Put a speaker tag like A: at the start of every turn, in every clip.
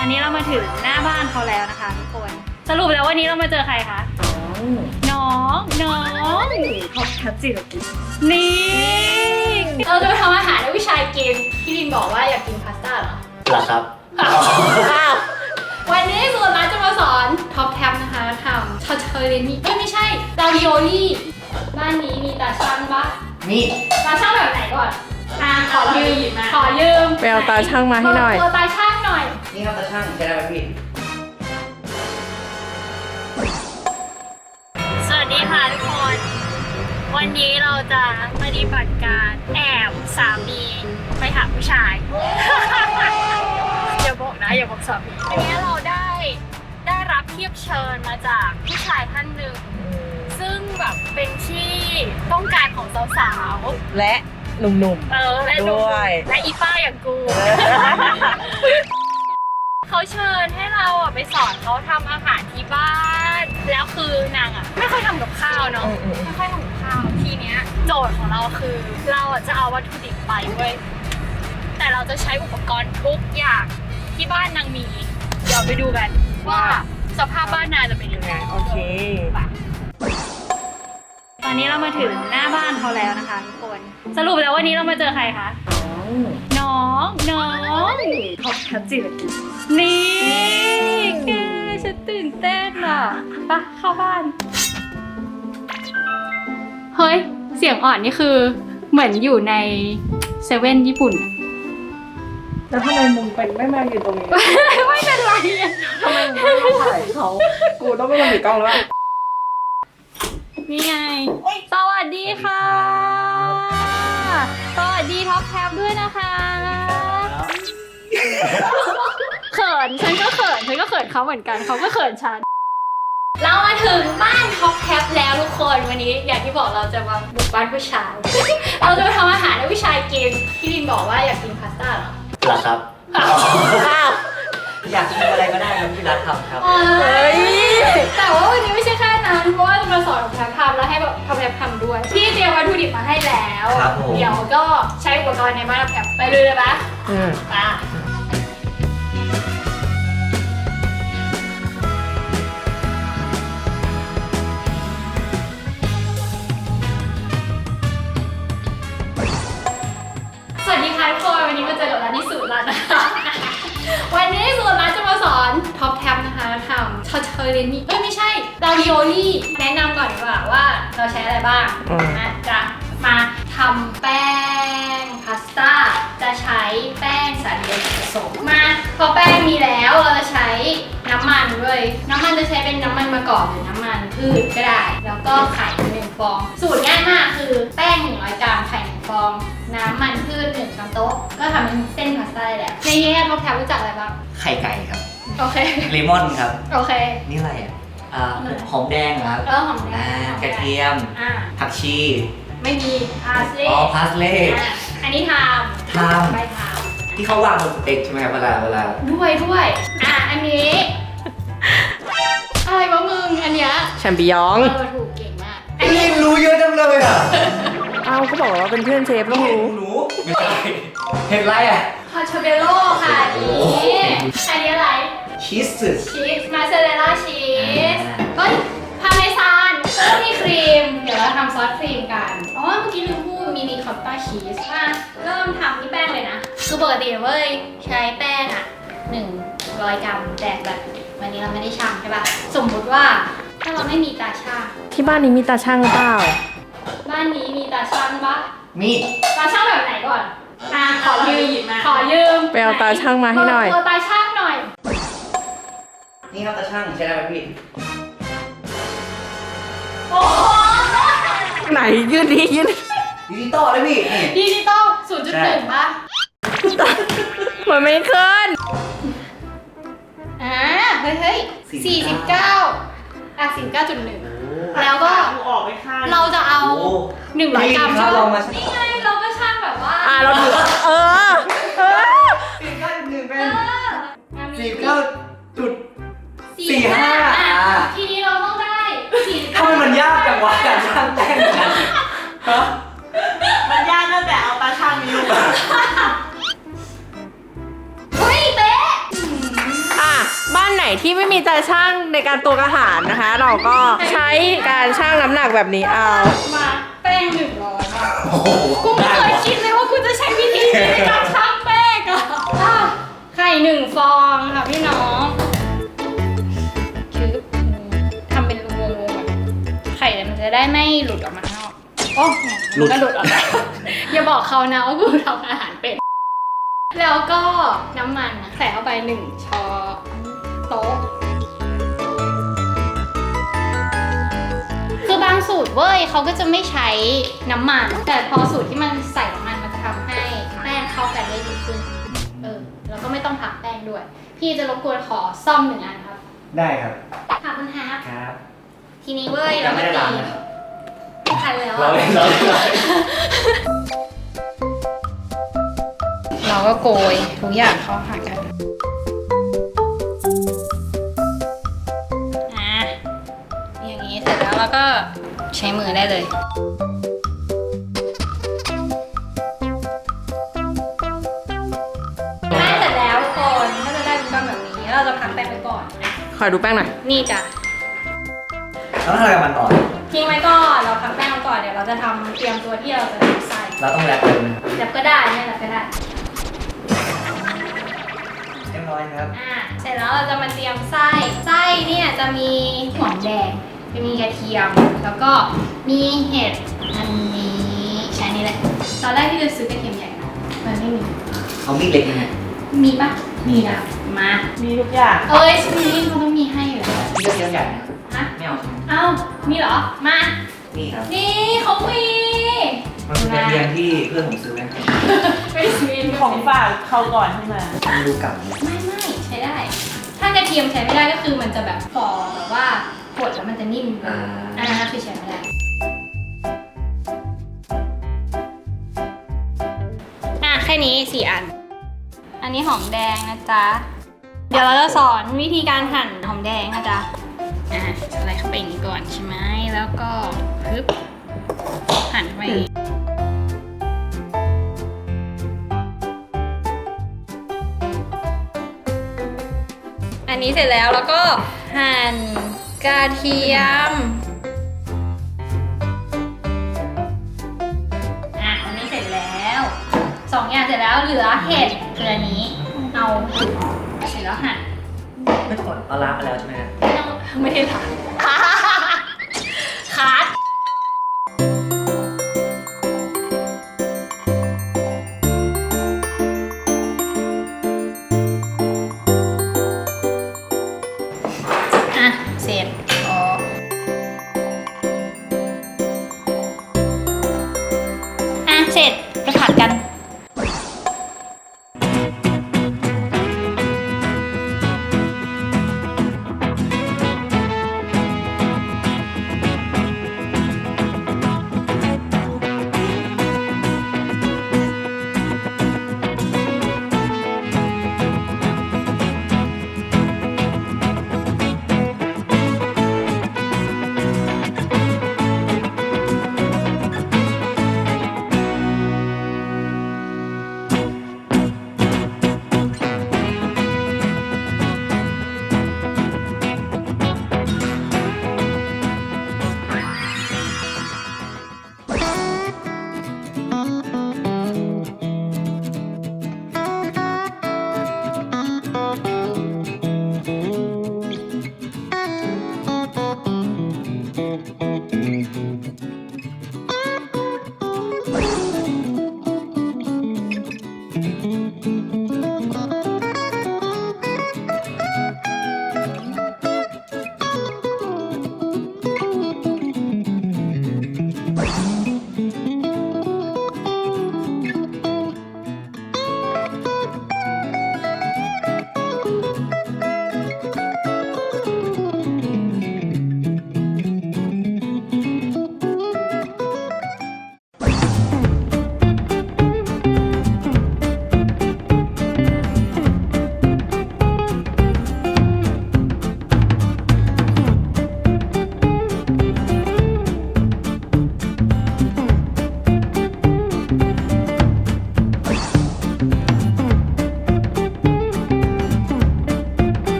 A: อนนี้เรามาถึงหน้าบ้านเขาแล้วนะคะทุกคน สรุปแล้ววันนี้เรามาเจอใครคะ น้อง น้อง
B: ท็อปแคปจิโรกิ
A: นี่ เราจะไปทำอาหารให้ผู้ชายกินพี่ลินบอกว่าอยากกินพาสต้าเหรอ
C: เหรอครับ
A: วันนี้สุรรัตน์จะมาสอนท็อปแท็บนะคะทำชอเชอร์เรนี่เอ้ยไม่ใช่ดาวิโอลี่บ้านนี้มีตาช่างปะ
C: นี่
A: ตาช่างแบบไหนก่อนอ่า ขอยืมขอยืม
B: ไปเอาตาช่างมาให้หน่อย
A: ตัวตาช่างหน่อย
C: นี่ครับตาช่างใช้ได้ไหมพี่
A: สวัสดีค่ะทุกคน วันนี้เราจะปฏิบัติการแอบสามีไปหาผู้ชาย อย่าบอกนะอย่าบอกสามีวันนี้เราได้ได้รับเทียบเชิญมาจากผู้ชายท่านหนึ่งซึ่งแบบเป็นที่ต้องการของสาว
B: และ หนุ่ม
A: ๆเออและดู
B: ด้วย
A: และอีป้าอย่างกู เขาเชิญให้เราอะไปสอนเขาทำอาหารที่บ้าน แล้วคือนางอะไม่ค่อยทำกับข้าวเนาะไม่ค่อยทำกับข้าวทีเนี้ย โจทย์ของเราคือ เราอะจะเอาวัตถุดิบไปเว้ยแต่เราจะใช้อุปกรณ์ทุกอย่างที่บ้านนางมี เดี๋ยวไปดูกันว่าสภาพบ้านนางจะเป็นยังไง
B: ๆโอเค
A: ต อนนี้เรามาถึงหน้าบ้านเขาแล้วนะคะทุกคน สรุปแล้ววันนี้เรามาเจอใครคะ น้อง น้อง
B: ท็อปแคปจิโรกิ
A: นี่แกฉันตื่นเต้นอะปะเข้าบ้าน เฮ้ย เสียงอ่อนนี่คือเหมือนอยู่ในเซเว่นญี่ปุ่น
B: แล้วทำไมมึงเป็นไม่มาอยู่ตรงนี้
A: ไม่เป็นไรอะ
B: ทำไมมึงไม่มาถ่ายเขา กูต้องเป็นคนถือกล้องแล้ว
A: นี่ไงสวัสดี ค่ะ สวัสดีท็อปแคปด้วยนะคะเขินฉันก็เขินฉันก็เขินเขาเหมือนกันเขาก็เขินฉัน เรามาถึงบ้านท็อปแคปแล้วทุกคนวันนี้อย่างที่บอกเราจะมาบุกบ้านผู้ชาย เราจะไปทำอาหารให้ผู้ชายกินพี่ลินบอกว่าอยากกินพาสต้าเหรอ
C: เหรอครับ
A: อ้าว
C: อยากกินอะไรก็ได้ครับที่รักทำครับ
A: เฮ้ย แต่ว่าวันนี้ไม่ใช่แค่นั้นเพราะว่าจะมาสอนท็อปแคป ทำแล้วให้แบบท็อปแคปทำด้วย พี่เตรียมวัตถุดิบมาให้แล้ว
C: ครับผม
A: เดี๋ยวก็ใช้อุปกรณ์ในบ้านท็อปแคปไปเลยเลยปะ
B: อืม
A: ไปสวัสดีค่ะทุกคนวันนี้มาเจอกับร้านที่สุดแล้วนะคะ วันนี้สุดร้านจะมา สอนท็อปแท็บนะคะทำชอเชอร์เรนี่เอ้ยไม่ใช่ลาวิโอลี่แนะนำก่อนดีกว่าว่าเราใช้อะไรบ้าง
B: อืม
A: นะจะมาทำแป้งพาสต้าจะใช้แป้งสาลีผสมมาพอแป้งมีแล้วเราจะใช้น้ำมันด้วยน้ำมันจะใช้เป็นน้ำมันมะกอกหรือน้ำมันพืชก็ได้ แล้วก็ไข่หนึ่งฟอง สูตรง่ายมากคือแป้ง100กรัมไข่หนึ่งฟอง น้ำมันพืชหนึ่งช้อนโต๊ะ ก็ทำเป็นเส้นพาสต้าได้แล้วในนี้ท็อปแทบรู้จักอะไรบ้าง
C: ไข่ไก่ครับ
A: โอเค
C: เลมอนครับ
A: โอเค
C: นี่อะไรอะอ่าหอมแดงเหรอครับ
A: เออหอมแด
C: อ่างกระเทียม
A: อ่า
C: ผักชี
A: ไม่มีพาสลี
C: อ๋อพาสเล่
A: อะอันนี้ทำ
C: ทำ
A: ใบทาม
C: ที่เขาวางบนสเต็กใช่ไหมครับเวลาเวลา
A: ด้วยด้วย อะ อันนี้ อะไรวะมึง อันเนี้ย
B: แชมปิยอง
A: เออถูกเก่งมาก อัน
C: นี่
A: นี้
C: รู้เยอะจังเลยอะ
B: เอาก็บอกว่าเป็นเพื่อนเชฟต้องรู้
C: หนูไม่ใช่เห็นไรอะ
A: พอชเบโลค่ะอันนี้อันนี้อะไร
C: ชีสสึ
A: ชีสมาเซเรลล่าชีส
C: อ่า
A: เฮ้ยพาเมซานแล้วก็มีครีม เดี๋ยวเราทำซอสครีมกัน อ๋อ เมื่อกี้ลืมพูดมีรีคอตต้าชีสมาเริ่มทำที่แป้งเลยนะ คือปกติเว้ย ใช้แป้งอะหนึ่งร้อยกรัมแต่แบบวันนี้เราไม่ได้ชั่งใช่ป่ะ สมมุติว่าถ้าเราไม่มีตาช่าง
B: ที่บ้านนี้มีตาช่างเปล่า
A: บ้านนี้มีตาช่างปะ
C: มี
A: ตาช่างแบบไหนก่อน อ่าขอยืมขอยืม
B: ไปเอาตาช่างมาให้หน่อย
A: ตัวตาช่างหน่อย
C: นี่ครับตาช่างใช้ได้ไหมพี่
A: โอ้โห
B: ไหนยืนดียืน
C: ดิจิตอลเลยพี่นี่
A: ดิจิตอลศูนย์จุดหนึ่งป่ะ
B: มันไม่ขึ้น
A: อ่าเฮ้ยเฮ้ยสี่สิบเก้าอะสี่เก้าจุดหนึ่ง แล้วก็
B: ออกไปข้าง
A: เราจะเอา
C: โอ้
A: หนึ่งร้อยกรัม
C: นี่
A: ใช่
C: ครับ
A: ไหม
C: ลองมา
A: นี่ไงเราก็ช่างแบบว่า
B: อะเราถือเออเออ
C: สี่เก้าจุดหนึ่งเป็
A: เอนอ
C: สี่เก้าจุด
A: สี่
C: สี่ห้า
A: อะ
C: อะ
A: ทีนี้เราต้องได้สี่สิบ
C: ทำไมมันยากจังวะการช่างแป้งกันฮะ
D: มันยากตั้งแต่เอาตาช่างนี้ลง
B: ที่ไม่มีตาช่างในการตวงอาหารนะคะ เราก็ใช้การชั่งน้ำหนักแบบนี้เอา
A: มาแป้งหนึ่งร้อยบาท
C: โอ้โห
A: กูไม่เคยคิดเลยว่ากูจะใช้วิธีนี้ในการชั่งแป้งอะอะไข่หนึ่งฟองค่ะพี่น้องคือทำเป็นรูวงๆแบบไข่มันจะได้ไม่หลุดออกมาข้างนอกโอ้เนี่ยมันก็หลุดออกมาอย่าบอกเขานะว่ากูทำอาหารเป็น แล้วก็น้ำมันนะใส่เข้าไปหนึ่งช้อน โต๊ะ คือบางสูตรเว้ยเขาก็จะไม่ใช้น้ำมัน แต่พอสูตรที่มันใส่น้ำมันมันจะทำให้แป้งเข้ากันได้ดีขึ้น เออ แล้วก็ไม่ต้องผักแป้งด้วย พี่จะรบกวนขอซ่อมหนึ่งอันครับ
C: ได้ครับ
A: ขอบคุณครับ
C: ครับ
A: ทีนี้เว้ยเรา
C: ยังไม่
A: ก็
C: ได้
A: ตี
C: ล้างนะครับ
A: ไม่ทันแล้ว
C: เรา
A: อะ
C: เล่นเราเล่นเราเล่น
A: เราก็โกยทุกอย่างเข้าหากัน แล้วเราก็ใช้มือได้เลยได้เสร็จแล้วทุกคนก็จะได้เป็นก้อนแบบนี้แล้วเราจะพักแป้งไว้ก่อน
B: ขอดูแป้งหน่อย
A: นี่จ้ะ
C: แล้วทำอะไรกับมันต่อ
A: ทิ้งไว้ก่อนเราพักแป้งไว้ก่อนเดี๋ยวเราจะทำเตรียมตัวที่เราจะทำไส้
C: เราต้องแรปเลยนะครับ
A: แบบก็ได้ไม่แบบก็ได้
C: เรียบร้อยครับ
A: อะเสร็จแล้วเราจะมาเตรียมไส้ ไส้เนี่ยจะมีหอมแดง จะมีกระเทียม แล้วก็มีเห็ดอันนี้ใช้นี่แหละ ตอนแรกที่จะซื้อกระเทียมใหญ่นะมันไม่มี
C: เอามีดเล็กยังไง
A: มีปะมีนะมา
D: มีทุกอย่าง
A: เอ้ยชีวิตเขาต้องมีให้อยู่แล้ว
C: นี่ก็เทียมใหญ่นะ
A: ฮะ
C: ไม่เอาใช่ไหม
A: เอ้ามีเหรอ มา
C: นี่ครับ
A: นี่เขามี
C: มันเป็นกระเทียมที่เพื่อนผมซื้อนะ
A: ไปซื้อ
D: ของฝากเขาก่อนใช่ไหม
C: มันดูเก่านะ
A: ไม่ไม่ใช้ได้ถ้ากระเทียมใช้ไม่ได้ก็คือมันจะแบบฟอแบบว่าขดแล้วมันจะนิ่มเลยอันนั้นคือใช้ไม่ได้อะแค่นี้สี่อัน อันนี้หอมแดงนะจ๊ะ เดี๋ยวเราจะสอนวิธีการหั่นหอมแดงนะจ๊ะ อะใส่เข้าไปอย่างนี้ก่อนใช่ไหมแล้วก็ปึ๊บหั่นไปอย่างนี้ นนี้เสร็จแล้วแล้วก็หั่นกระเทียมอะอันนี้เสร็จแล้วสองอย่างเสร็จแล้วเหลือเห็ดคืออันนี้เอาเสร็จแล้วหั่น
C: ไม่ต้องเอาล้างไปแล้วใช่ไหมครับ
A: ไม่ต้องไม่ได้ทำคั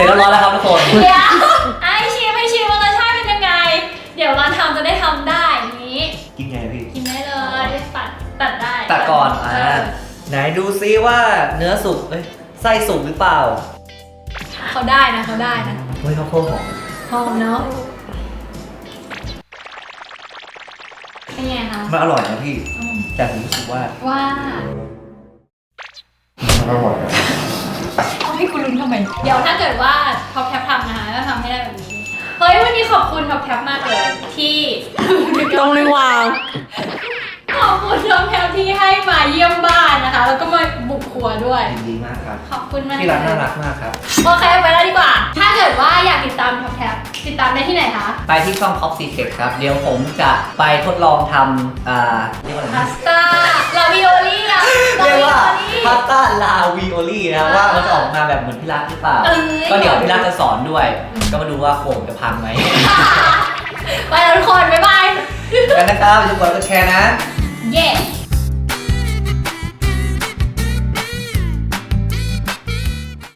C: ร็จแล้วร้อนแล้วครับทุกคน
A: เดี๋ยวไอชิมไม่ชิมว่ารสชาติเป็นยังไง เดี๋ยวเราทำจะได้ทำได้อย่างนี้
C: กินไงพี่
A: กินได้เลยตัดตัดได้
C: ตัดก่อน อ่า
A: เออ
C: ไหนดูซิว่าเนื้อสุกเอ้ยไส้สุกหรือเปล่า
A: เขาได้นะเขาได้นะ
C: เฮ้ยข้าวโพดหอม
A: หอมเนาะเป็นไงคะ
C: มันอร่อยนะพี่
A: อืม
C: แต่ผมรู้สึกว่า
A: ว่า
C: มันอร่อยนะ
A: เอา ให้คุณลุ้นทำไม เดี๋ยวถ้าเกิดว่าท็อปแคปทำนะคะก็ทำให้ได้แบบนี้ เฮ้ยวันนี้ขอบคุณท็อปแคปมากเลยที่
B: ตรงนี้วาง
A: ขอบคุณท็อปแคปที่ให้มาเยี่ยมบ้านนะคะ แล้วก็มาบุกครัวด้วย
C: ยินดีมากครับ
A: ขอบคุณมาก
C: ที่ร้านน่ารักมากครับ
A: โอเคไปแล้วดีกว่า ถ้าเกิดว่าอยากติดตามท็อปแคปติดตามได้ที่ไหนคะ
C: ไปที่ช่อง Top Secret ครับ เดี๋ยวผมจะไปทดลองทำอ่าเรียกว่าอะไร
A: พา
C: นะ
A: สต้าลาวิโอลี่อะลา
C: เรียก
A: วิโอ
C: ว่า
A: ลี่
C: พาสต้าลาวิโอลี่นะครับว่ามันจะออกมาแบบเหมือนพี่รักหรือเปล่า
A: เอ้ย
C: ก็เดี๋ยวพี่รักจะสอนด้วย ก็มาดูว่าโขงจะพังไหม
A: ไปแล้วทุกคน บ๊ายบาย
C: กันนะครับทุกคนก็แชร์นะ
A: เย้